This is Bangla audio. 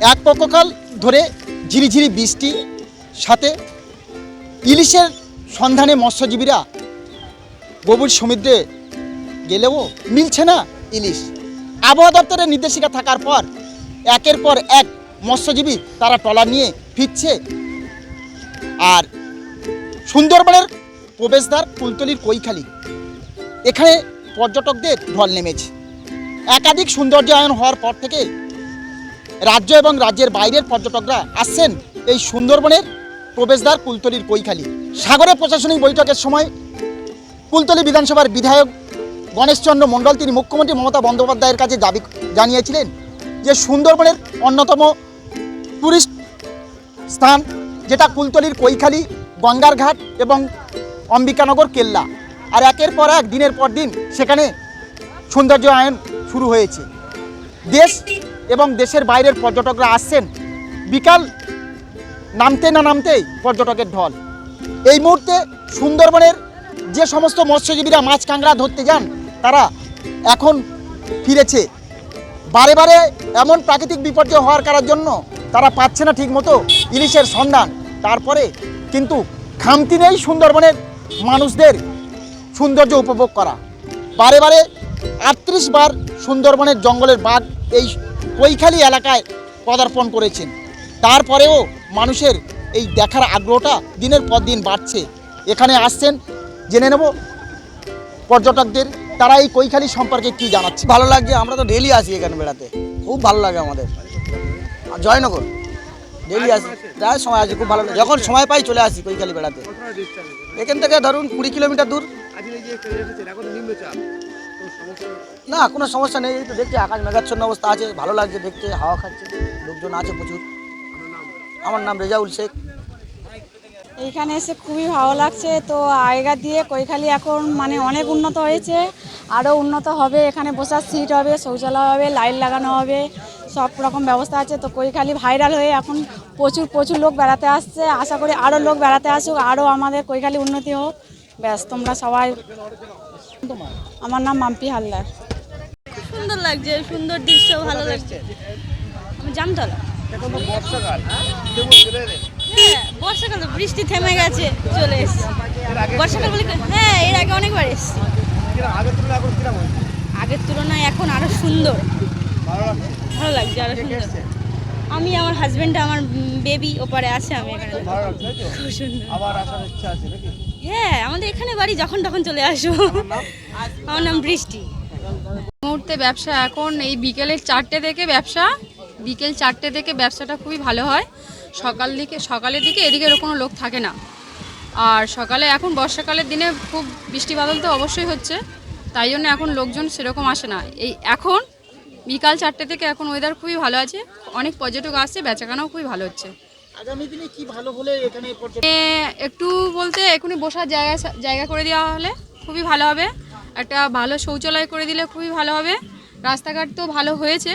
এক পক্ষকাল ধরে ঝিরিঝিরি বৃষ্টি, সাথে ইলিশের সন্ধানে মৎস্যজীবীরা গভীর সমুদ্রে গেলেও মিলছে না ইলিশ। আবহাওয়া দপ্তরের নির্দেশিকা থাকার পর, একের পর এক মৎস্যজীবী তারা ট্রলার নিয়ে ফিরছে। আর সুন্দরবনের প্রবেশদ্বার কুলতলির কৈখালি। এখানে পর্যটকদের ঢল নেমেছে। একাধিক সৌন্দর্যায়ন হওয়ার পর থেকে রাজ্য এবং রাজ্যের বাইরের পর্যটকরা আসছেন এই সুন্দরবনের প্রবেশদ্বার কুলতলির কৈখালি। সাগরে প্রশাসনিক বৈঠকের সময় কুলতলি বিধানসভার বিধায়ক গণেশচন্দ্র মণ্ডল তিনি মুখ্যমন্ত্রী মমতা বন্দ্যোপাধ্যায়ের কাছে দাবি জানিয়েছিলেন যে সুন্দরবনের অন্যতম টুরিস্ট স্থান যেটা কুলতলির কৈখালি গঙ্গার ঘাট এবং অম্বিকানগর, কেল্লা। আর একের পর এক, দিনের পর দিন সেখানে সৌন্দর্য আয়ন শুরু হয়েছে। দেশ এবং দেশের বাইরের পর্যটকরা আসছেন, বিকাল নামতে না নামতেই পর্যটকের ঢল। এই মুহূর্তে সুন্দরবনের যে সমস্ত মৎস্যজীবীরা মাছ কাঁকড়া ধরতে যান, তারা এখন ফিরেছে। বারে বারে এমন প্রাকৃতিক বিপর্যয় হওয়ার কারণ জন্য তারা পাচ্ছে না ঠিকমতো ইলিশের সন্ধান। তারপরে কিন্তু খামতি নেই সুন্দরবনের মানুষদের সৌন্দর্য উপভোগ করা। বারে বারে আটত্রিশ বার সুন্দরবনের জঙ্গলের বাঘ এই কৈখালি এলাকায় পদার্পণ করেছেন। তারপরেও মানুষের এই দেখার আগ্রহটা দিনের পর দিন বাড়ছে। এখানে আসছেন, জেনে নেব পর্যটকদের, তারা এই কৈখালি সম্পর্কে কি জানাচ্ছে? ভালো লাগছে, আমরা তো ডেলি আসি এখানে বেড়াতে। খুব ভালো লাগে আমাদের। জয়নগর ডেলি আসি। প্রায় সময় আসি, খুব ভালো লাগে। যখন সময় পাই চলে আসি কৈখালি বেড়াতে। এখান থেকে ধরুন কুড়ি কিলোমিটার দূর। না, কোনো সমস্যা নেই, এই তো দেখছি আকাশ মেঘাচ্ছন্ন অবস্থা আছে, ভালো লাগছে দেখতে, হাওয়া খাচ্ছে, লোকজন আছে প্রচুর। আমার নাম রেজাউল শেখ। এইখানে এসে খুবই ভালো লাগছে, তো আগেকার দিয়ে কৈখালি এখন মানে অনেক উন্নত হয়েছে, আরও উন্নত হবে, এখানে বসার সিট হবে, শৌচালয় হবে, লাইট লাগানো হবে, সব রকম ব্যবস্থা আছে, তো কৈখালি ভাইরাল হয়ে এখন প্রচুর প্রচুর লোক বেড়াতে আসছে, আশা করি আরও লোক বেড়াতে আসুক, আরও আমাদের কৈখালি উন্নতি হোক, ব্যাস, তোমরা সবাই আমার নাম মাম্পি হালদার। সুন্দর লাগছে সুন্দর দৃশ্য ভালো লাগছে। আমি জামতলা হ্যাঁ বর্ষাকাল তো বৃষ্টি থেমে গেছে চলে এসছে। বর্ষাকাল বলে হ্যাঁ এর আগে অনেকবার এসছি। আগের তুলনায় এখন আরও সুন্দর। ভালো লাগছে আরও সুন্দর। আমি আমার হাজবেন্ড আমার বেবি ওপারে আছে আমি এখানে খুব সুন্দর। হ্যাঁ আমাদের এখানে বাড়ি যখন তখন চলে আসব। আমার নাম বৃষ্টি। মুহূর্তে ব্যবসা এখন এই বিকেলের চারটে থেকে ব্যবসা। বিকেল চারটে থেকে ব্যবসাটা খুবই ভালো হয়। সকাল দিকে সকালের দিকে এদিকে কোনো লোক থাকে না। আর সকালে এখন বর্ষাকালের দিনে খুব বৃষ্টি বাদল তো অবশ্যই হচ্ছে। তাই জন্য এখন লোকজন সেরকম আসে না। এই এখন বিকাল চারটে থেকে এখন ওয়েদার খুবই ভালো আছে। অনেক পর্যটক আসছে বেচাকেনাও খুবই ভালো হচ্ছে। আগামী দিনে কি ভালো হলে এখানে একটু বলতে এখনই বসার জায়গা জায়গা করে দেওয়া হলে খুবই ভালো হবে। একটা ভালো শৌচালয় করে দিলে খুবই ভালো হবে। রাস্তাঘাট তো ভালো হয়েছে।